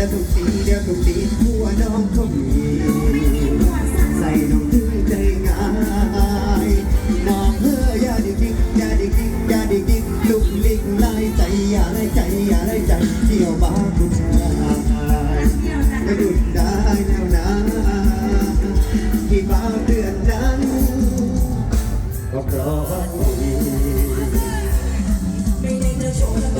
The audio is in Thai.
ดี๋ยวถูกตีเดี๋ยวถูกตีหัวน้องก็มีใส่น้องถึงใจง่ายน้องเฮ้ยอยาดิกดิกยาดิกดิกยาดิกดิกลุกลิกไล่ใจอย่าไล่ใจอย่าไล่ใจเที่ยวบ้าทุกชายไม่หยุดได้แนวนาที่บ้าเดือนนั้นก็เพราะมีไม่ได้